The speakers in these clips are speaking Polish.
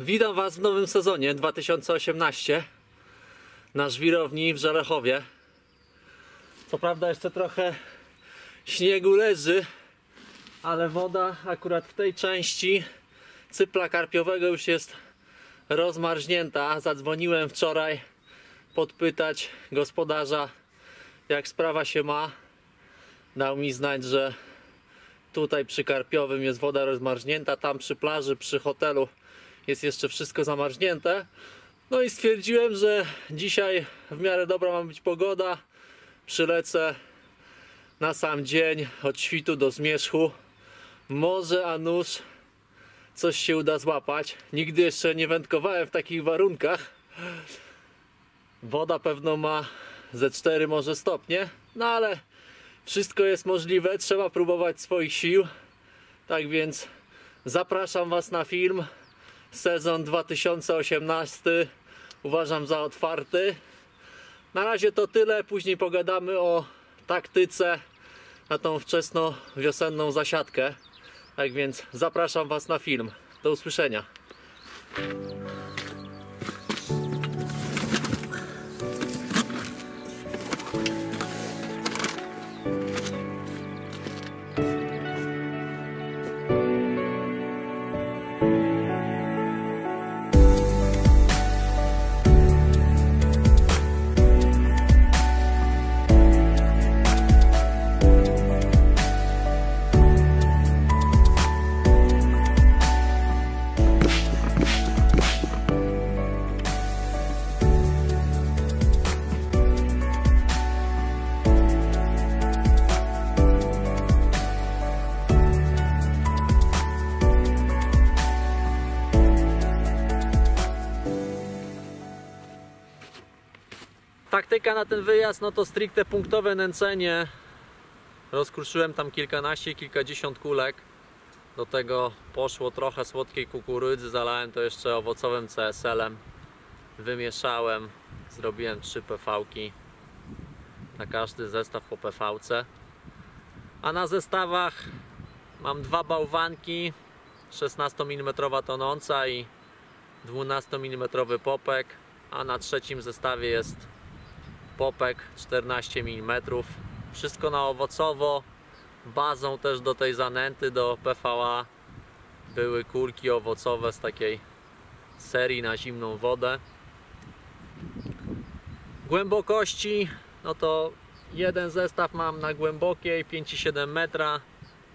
Witam Was w nowym sezonie 2018 na żwirowni w Żelechowie. Co prawda jeszcze trochę śniegu leży, ale woda akurat w tej części cypla karpiowego już jest rozmarznięta. Zadzwoniłem wczoraj podpytać gospodarza jak sprawa się ma. Dał mi znać, że tutaj przy Karpiowym jest woda rozmarznięta, tam przy plaży, przy hotelu jest jeszcze wszystko zamarznięte. No i stwierdziłem, że dzisiaj w miarę dobra ma być pogoda. Przylecę na sam dzień od świtu do zmierzchu. Może a nuż coś się uda złapać. Nigdy jeszcze nie wędkowałem w takich warunkach. Woda pewno ma ze 4 może stopnie, no ale wszystko jest możliwe, trzeba próbować swoich sił. Tak więc zapraszam Was na film. Sezon 2018 uważam za otwarty. Na razie to tyle, później pogadamy o taktyce na tą wczesno wiosenną zasiadkę. Tak więc zapraszam Was na film. Do usłyszenia. Taktyka na ten wyjazd no to stricte punktowe nęcenie. Rozkruszyłem tam kilkanaście, kilkadziesiąt kulek. Do tego poszło trochę słodkiej kukurydzy, zalałem to jeszcze owocowym CSL-em. Wymieszałem, zrobiłem trzy PV-ki. Na każdy zestaw po PV-ce. A na zestawach mam dwa bałwanki, 16 mm tonąca i 12 mm popek, a na trzecim zestawie jest popek 14 mm. Wszystko na owocowo. Bazą też do tej zanęty, do PVA były kulki owocowe z takiej serii na zimną wodę. Głębokości, no to jeden zestaw mam na głębokiej 5,7 metra,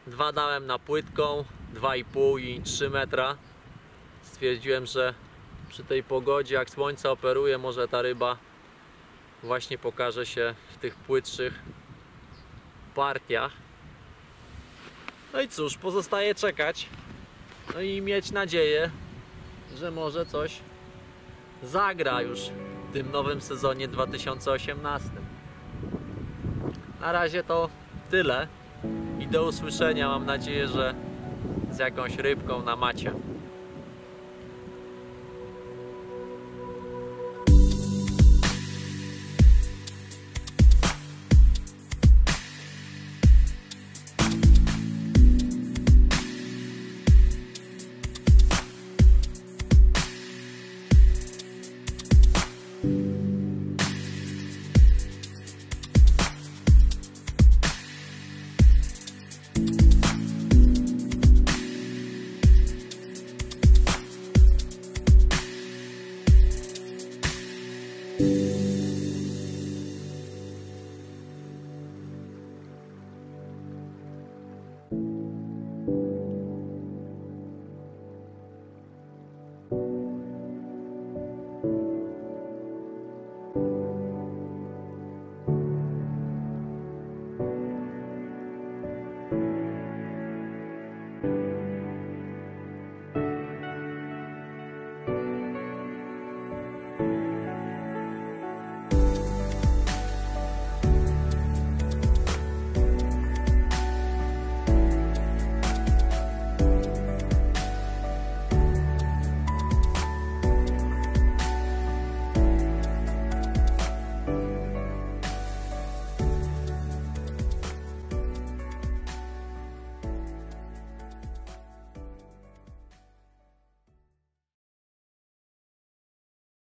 dwa dałem na płytką 2,5 i 3 metra. Stwierdziłem, że przy tej pogodzie, jak słońce operuje, może ta ryba właśnie pokaże się w tych płytszych partiach. No i cóż, pozostaje czekać. No i mieć nadzieję, że może coś zagra już w tym nowym sezonie 2018. Na razie to tyle i do usłyszenia. Mam nadzieję, że z jakąś rybką na macie.